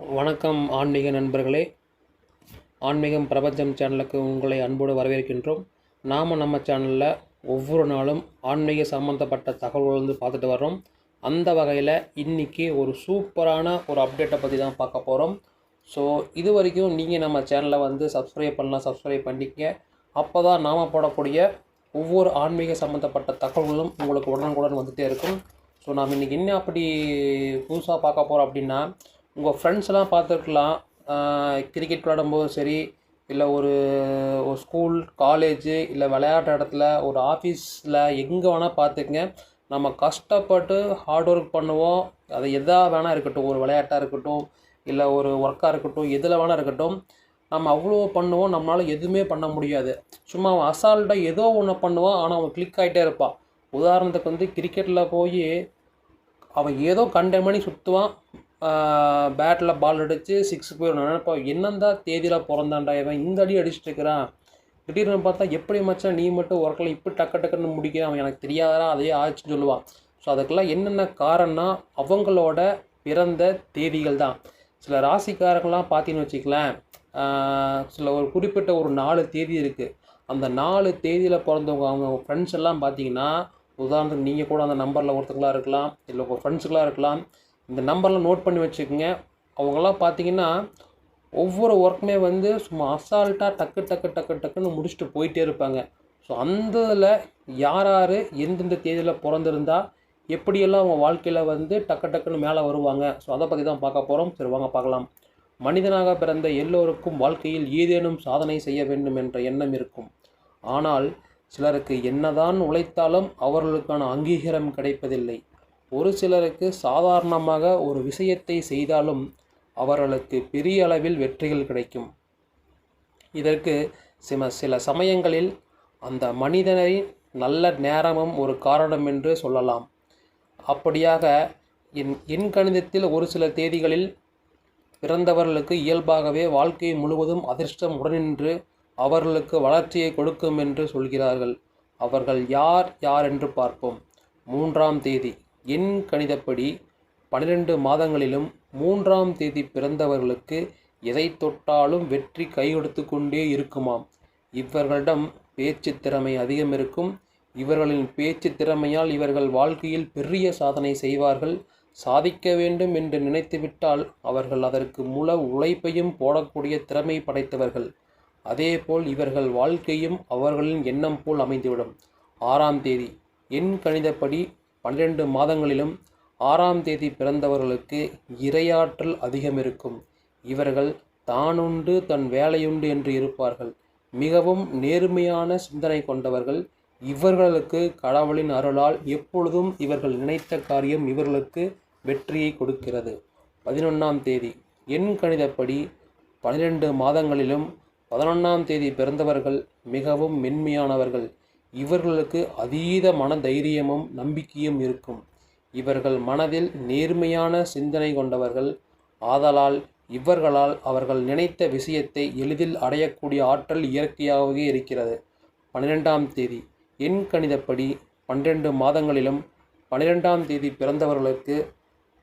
வணக்கம் ஆன்மீக நண்பர்களே. ஆன்மீகம் பிரபஞ்சம் சேனலுக்கு உங்களை அன்போடு வரவேற்கின்றோம். நாம் நம்ம சேனலில் ஒவ்வொரு நாளும் ஆன்மீக சம்மந்தப்பட்ட தகவல்கள் வந்து பார்த்துட்டு வர்றோம். அந்த வகையில் இன்றைக்கி ஒரு சூப்பரான ஒரு அப்டேட்டை பற்றி தான் பார்க்க போகிறோம் ஸோ இது வரைக்கும் நீங்கள் நம்ம சேனலை வந்து சப்ஸ்கிரைப் பண்ணலாம் சப்ஸ்கிரைப் பண்ணிக்க அப்போ தான் நாம் போடக்கூடிய ஒவ்வொரு ஆன்மீக சம்மந்தப்பட்ட தகவல்களும் உங்களுக்கு உடனுக்குடன் வந்துகிட்டே இருக்கும். ஸோ நாம் இன்றைக்கி என்ன அப்படி புதுசாக பார்க்க போகிறோம் அப்படின்னா உங்கள் ஃப்ரெண்ட்ஸ்லாம் பார்த்துருக்கலாம். கிரிக்கெட் விளையாடும்போது சரி இல்லை ஒரு ஒரு ஸ்கூல் காலேஜு இல்லை விளையாட்டு இடத்துல ஒரு ஆஃபீஸில் எங்கே வேணால் பார்த்துக்குங்க. நம்ம கஷ்டப்பட்டு ஹார்ட் ஒர்க் பண்ணுவோம். அது எதாக வேணால் இருக்கட்டும். ஒரு விளையாட்டாக இருக்கட்டும் இல்லை ஒரு ஒர்க்காக இருக்கட்டும் எதில் வேணால் இருக்கட்டும். நம்ம அவ்வளோ பண்ணுவோம். நம்மளால் எதுவுமே பண்ண முடியாது. சும்மா அவன் அசால்ட்டாக ஏதோ ஒன்று பண்ணுவான். ஆனால் அவன் கிளிக் ஆகிட்டே இருப்பான். உதாரணத்துக்கு வந்து கிரிக்கெட்டில் போய் அவன் ஏதோ கண்டமணி சுற்றுவான் பேட்டில் பால் அடித்து சிக்ஸ் போய் நினைப்பா என்னந்தா தேதியில் பிறந்தாண்டா இவன்? இந்த அடி அடிச்சுட்டு இருக்கிறான். திடீர்னு பார்த்தா எப்படி மச்சான் நீ மட்டும் ஒர்க்கில் இப்படி டக்கு டக்குன்னு முடிக்கிறான்? அவன் எனக்கு தெரியாதா அதையே ஆச்சுன்னு சொல்லுவான். ஸோ அதுக்கெல்லாம் என்னென்ன காரணம்னா அவங்களோட பிறந்த தேதிகள் தான் சில ராசிக்காரங்களாம் பார்த்தீங்கன்னு வச்சுக்கலாம் சில ஒரு குறிப்பிட்ட ஒரு நாலு தேதி இருக்குது அந்த நாலு தேதியில் பிறந்தவங்க அவங்க ஃப்ரெண்ட்ஸ் எல்லாம் பார்த்தீங்கன்னா உதாரணத்துக்கு நீங்கள் கூட அந்த நம்பரில் ஒருத்தங்களாக இருக்கலாம் இல்லை உங்கள் ஃப்ரெண்ட்ஸுக்களாக இருக்கலாம் இந்த நம்பர்லாம் நோட் பண்ணி வச்சுக்கோங்க. அவங்களாம் பார்த்தீங்கன்னா ஒவ்வொரு ஒர்க்குமே வந்து சும்மா அசால்ட்டாக டக்கு டக்கு டக்கு டக்குன்னு முடிச்சுட்டு போயிட்டே இருப்பாங்க. ஸோ அந்த இதில் யார் யார் எந்தெந்த தேதியில் பிறந்திருந்தா எப்படியெல்லாம் அவங்க வாழ்க்கையில் வந்து டக்கு டக்குன்னு மேலே வருவாங்க. ஸோ அதை பற்றி தான் பார்க்க போகிறோம் சரி வாங்க பார்க்கலாம். மனிதனாக பிறந்த எல்லோருக்கும் வாழ்க்கையில் ஏதேனும் சாதனை செய்ய வேண்டும் என்ற எண்ணம் இருக்கும். ஆனால் சிலருக்கு என்னதான் உழைத்தாலும் அவர்களுக்கான அங்கீகாரம் கிடைப்பதில்லை. ஒரு சிலருக்கு சாதாரணமாக ஒரு விஷயத்தை செய்தாலும் அவர்களுக்கு பெரிய அளவில் வெற்றிகள் கிடைக்கும். இதற்கு சில சில சமயங்களில் அந்த மனிதனின் நல்ல நேரமும் ஒரு காரணம் என்று சொல்லலாம். அப்படியாக என் என் கணிதத்தில் ஒரு சில தேதிகளில் பிறந்தவர்களுக்கு இயல்பாகவே வாழ்க்கை முழுவதும் அதிர்ஷ்டம் உடனின்று அவர்களுக்கு வளர்ச்சியை கொடுக்கும் என்று சொல்கிறார்கள். அவர்கள் யார் யார் என்று பார்ப்போம். மூன்றாம் தேதி. எண் கணிதப்படி பன்னிரெண்டு மாதங்களிலும் மூன்றாம் தேதி பிறந்தவர்களுக்கு எதை தொட்டாலும் வெற்றி கையெடுத்து கொண்டே இருக்குமாம். இவர்களிடம் பேச்சு திறமை அதிகம் இருக்கும். இவர்களின் பேச்சு திறமையால் இவர்கள் வாழ்க்கையில் பெரிய சாதனை செய்வார்கள். சாதிக்க வேண்டும் என்று நினைத்துவிட்டால் அவர்கள் அதற்கு முழு உழைப்பையும் போடக்கூடிய திறமை படைத்தவர்கள். அதேபோல் இவர்கள் வாழ்க்கையும் அவர்களின் எண்ணம் போல் அமைந்துவிடும். ஆறாம் தேதி. எண் கணிதப்படி பன்னிரண்டு மாதங்களிலும் ஆறாம் தேதி பிறந்தவர்களுக்கு இரையாற்றல் அதிகம் இருக்கும் இவர்கள் தானுண்டு தன் வேலையுண்டு என்று இருப்பார்கள். மிகவும் நேர்மையான சிந்தனை கொண்டவர்கள் இவர்களுக்கு கடவுளின் அருளால் எப்பொழுதும் இவர்கள் நினைத்த காரியம் இவர்களுக்கு வெற்றியை கொடுக்கிறது. பதினொன்றாம் தேதி. எண் கணிதப்படி பனிரெண்டு மாதங்களிலும் பதினொன்றாம் தேதி பிறந்தவர்கள் மிகவும் மென்மையானவர்கள். இவர்களுக்கு அதீத மன தைரியமும் நம்பிக்கையும் இருக்கும். இவர்கள் மனதில் நேர்மையான சிந்தனை கொண்டவர்கள். ஆதலால் இவர்களால் அவர்கள் நினைத்த விஷயத்தை எளிதில் அடையக்கூடிய ஆற்றல் இயற்கையாகவே இருக்கிறது. பன்னிரெண்டாம் தேதி. எண் கணிதப்படி பன்னிரெண்டு மாதங்களிலும் பன்னிரெண்டாம் தேதி பிறந்தவர்களுக்கு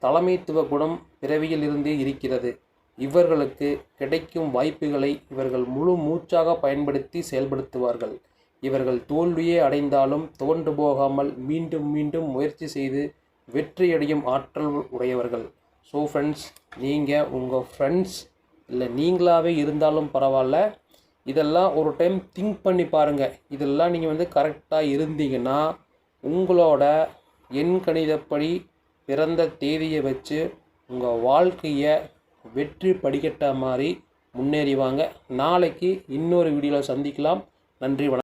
தலைமைத்துவ குணம் பிறவியிலிருந்தே இருக்கிறது. இவர்களுக்கு கிடைக்கும் வாய்ப்புகளை இவர்கள் முழு மூச்சாக பயன்படுத்தி செயல்படுத்துவார்கள். இவர்கள் தோல்வியே அடைந்தாலும் தோன்று போகாமல் மீண்டும் மீண்டும் முயற்சி செய்து வெற்றியடையும் ஆற்றல் உடையவர்கள். ஸோ ஃப்ரெண்ட்ஸ் நீங்கள் உங்கள் ஃப்ரெண்ட்ஸ் இல்லை நீங்களாகவே இருந்தாலும் பரவாயில்ல இதெல்லாம் ஒரு டைம் திங்க் பண்ணி பாருங்கள் இதெல்லாம் நீங்கள் வந்து கரெக்டாக இருந்தீங்கன்னா உங்களோட எண் கணிதப்படி பிறந்த தேதியை வச்சு உங்கள் வாழ்க்கையை வெற்றி படிக்கட்ட மாதிரி முன்னேறிவாங்க. நாளைக்கு இன்னொரு வீடியோவில் சந்திக்கலாம். நன்றி வணக்கம்.